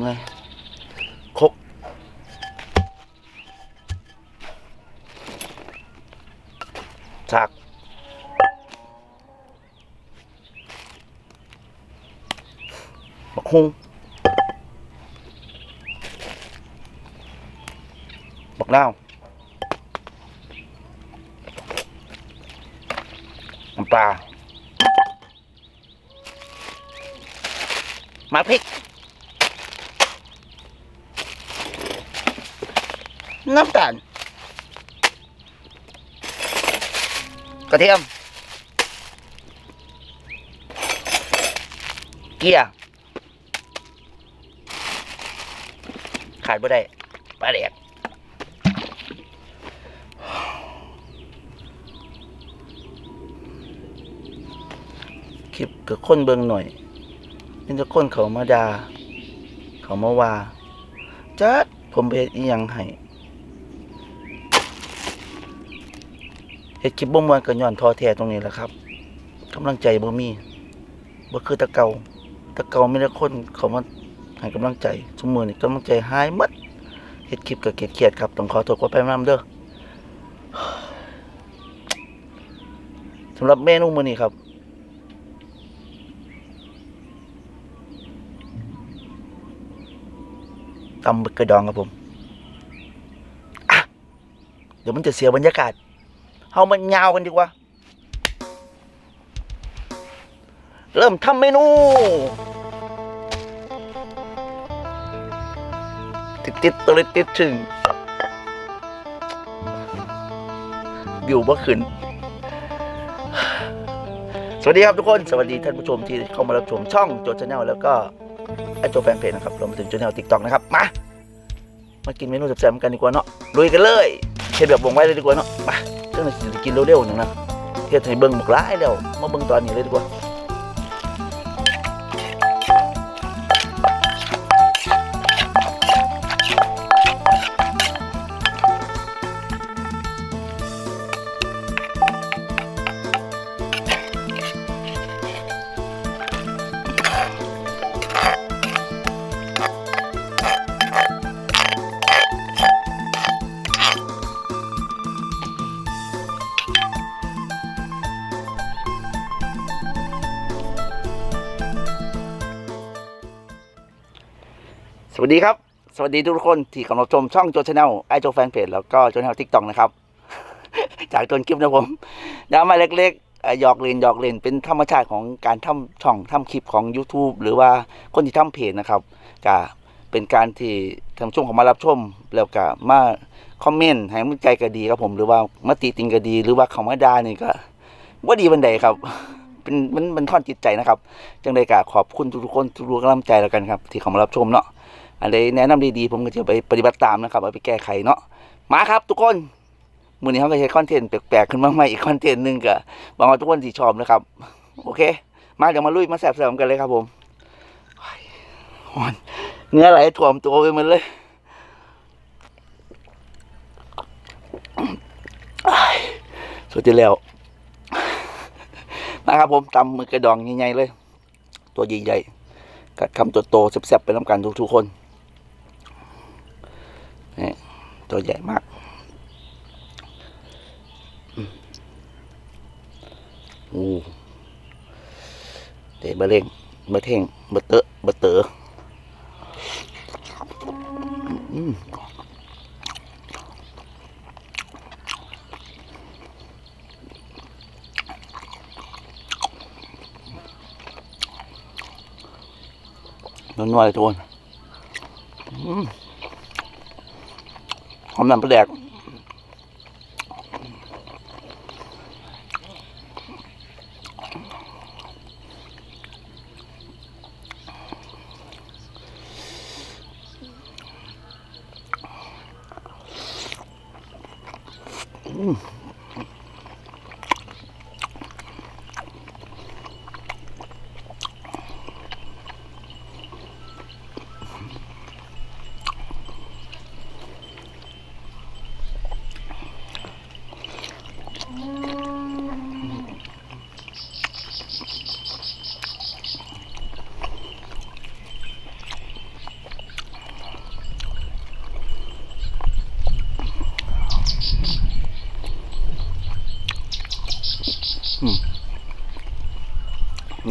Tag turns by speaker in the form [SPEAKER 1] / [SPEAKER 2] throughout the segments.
[SPEAKER 1] เมื่อยคกฉากบักฮงบักนาวน้ำปลามาพริก น้ำตาลกระเทียม เกียร์ขาดบ่ได้ปลาแดกคลิปกับคนเบิงหน่อยนี่จะคนเขามาดา เขามาว่าจัดผมไปเฮ็ดอีหยังให้ เฮ็ดคลิปบ่ม่วนก็ย้อนท้อแท้ตรงนี้แหละครับกำลังใจบ่มีบ่คือตะเกาตะเกามีแต่คนเขามาให้กำลังใจซุมื้อนี้กำลังใจหายหมดเฮ็ดคลิปก็เครียดๆครับต้องขอโทษขออภัยนำเด้อสำหรับเมนูมื้อนี้ครับตำบึกกระดองครับผม เดี๋ยวมันจะเสียบรรยากาศ เฮามันยาวกันดีกว่า เริ่มทำเมนู ติดติดตลิดติดถึงวิวบ่ขึ้น สวัสดีครับทุกคน สวัสดีท่านผู้ชมที่เข้ามารับชมช่องโจชแนลแล้วก็ไอโจแฟนเพจนะครับรวมไปถึงโจแนลติ๊กต็อกนะครับ มา มากินเมนูแซ่บๆกันดีกว่าเนาะลุยกันเลยเฮ็ดแบบวงไว้เลยดีกว่าเนาะมา จังสิกินเร็วๆหนึ่งนะเฮ็ดให้เบิ่งบักหลายแล้วมาเบิ่งตอนนี้เลยดีกว่า สวัสดีครับ สวัสดีทุกคนที่กำลังชมช่องโจชแนลไอโจแฟนเพจแล้วก็โจชแนลทิกตอกนะครับ จากต้นคลิปนะผมดราม่าเล็กๆเอ่อหยอกเล่นหยอกเล่นเป็นธรรมชาติของการทำช่องทำคลิปของ YouTube หรือว่าคนที่ทำเพจนะครับก็เป็นการที่ทางช่วงของมารับชม แล้วก็มาคอมเมนต์ให้กำลังใจก็ดีครับผมหรือว่ามาตีติงก็ดี หรือว่าเขามาด่านี่ก็ว่าดีบันไดครับเป็นมันมันท่อนจิตใจนะครับ จังใดก็ขอบคุณทุกคนทุกๆกำลังใจแล้วกันครับ ที่เขามารับชมเนาะ อะไรแนะนำดีๆผมก็จะไปปฏิบัติตามนะครับเอาไปแก้ไขเนาะมาครับทุกคนมื้อนี้เขาก็ใช้คอนเทนต์แปลกๆขึ้นมาใหม่อีกคอนเทนต์หนึงก็หวังว่าทุกคนสิชอบนะครับ โอเค มาเดี๋ยวมาลุยมาแซ่บๆกันเลยครับผมเนื้อไหลท่วมตัวไปหมดเลยสุดที่แล้วนะครับผมตำมือกระดองใหญ่ๆเลย ตัวใหญ่ๆกัดคำตัวโตแซ่บๆไปน้ำกันทุกๆคน ตัวใหญ่มากอืมโอ้เตะบะเร่งบะเท่งบะเตอะบะเต๋ออืมนวลๆเลยทุกคนอืมห อมน้ำปลาแดกอืม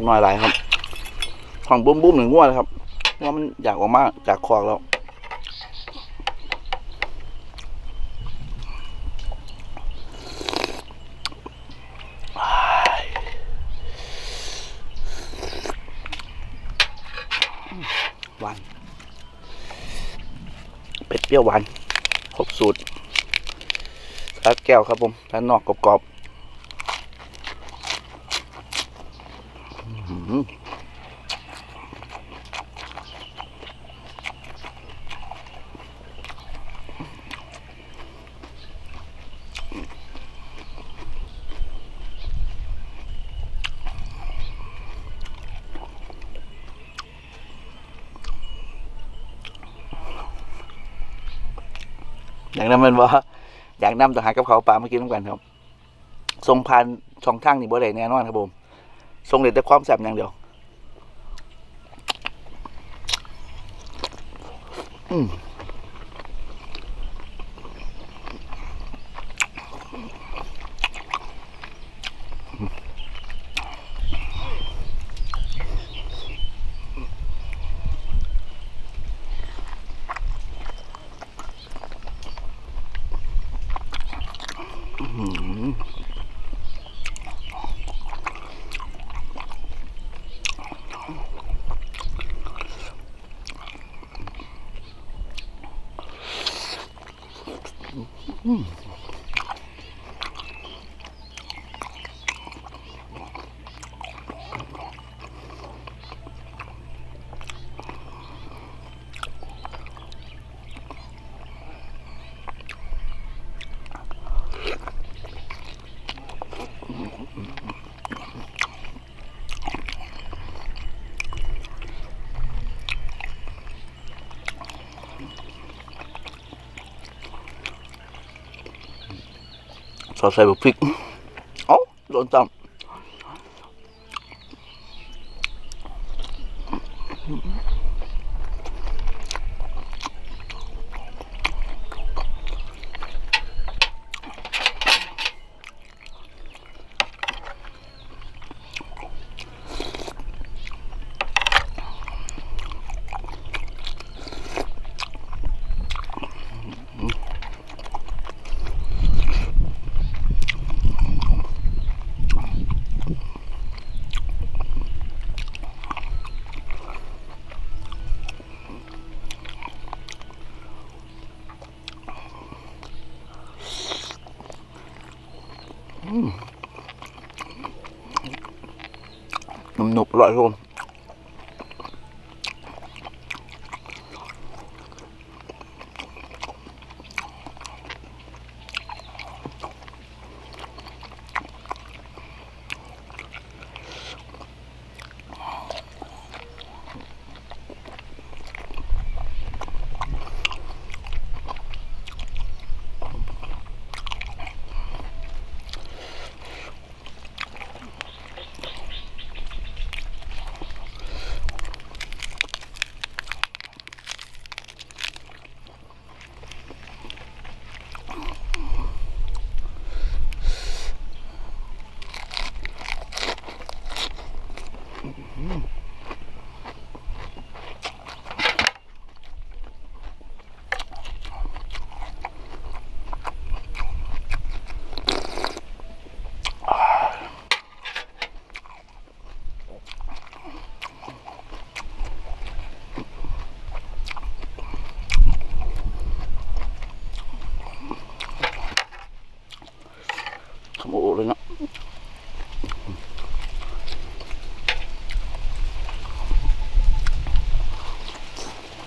[SPEAKER 1] กน้อยหลายครับของบุ้มบุ้มหนึ่งงวนะครับว่ามันอยากออกมากจากคอกแล้วหวานเป็ดเปรี้ยวหวานครบสูตรรัดแก้วครับผมด้านนอกกรอบๆ อย่างนั้นมันว่าอยากนำต่อหากับเขาปลามากินน้ำกันครับทรงพานช่องทางนี่บ่ได้แน่นอนครับผม ทรงเด็ดแต่ความแซ่บอย่างเดียว อืม 嗯。 สอดใส่บุกพริก เอ้าโดนจำ หนุ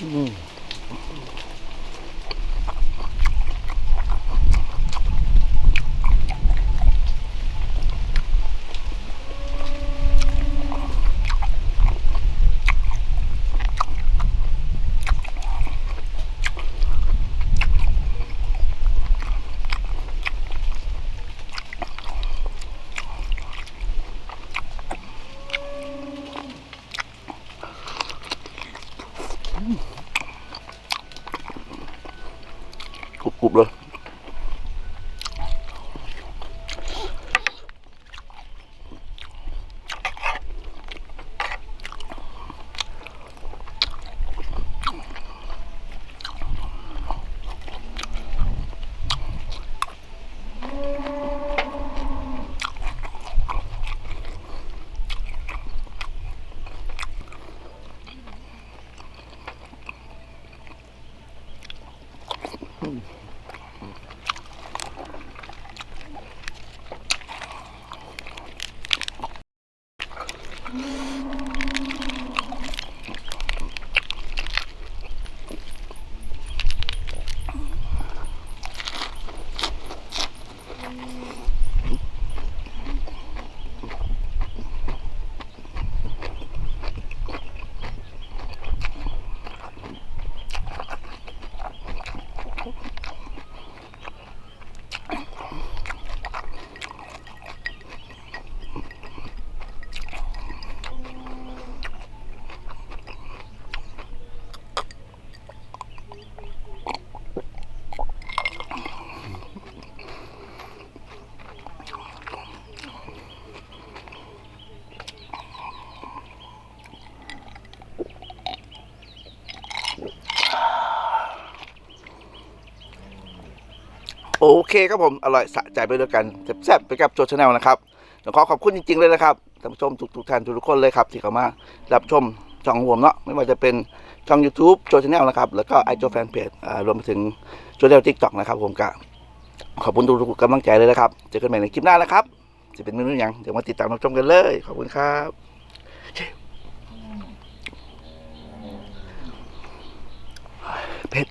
[SPEAKER 1] อื โอเคครับผม อร่อยสะใจไปด้วยกันแซ่บๆไปกับโจชาแนลนะครับเดี๋ยวขอขอบคุณจริง ๆ เลยนะครับท่านผู้ชมทุกๆท่านทุกๆคนเลยครับ ที่เข้ามารับชมช่องของผมเนาะไม่ว่าจะเป็นช่อง YouTube โจชาแนลนะครับ แล้วก็ไอโจแฟนเพจรวมไปถึงโจชาแนลทิกตอกนะครับผมก็ขอบคุณทุกๆกำลังใจเลยนะครับเจอกันใหม่ในคลิปหน้านะครับจะเป็นเมนูหยังเดี๋ยวมาติดตามรับชมกันเลย ขอบคุณครับเผ็ด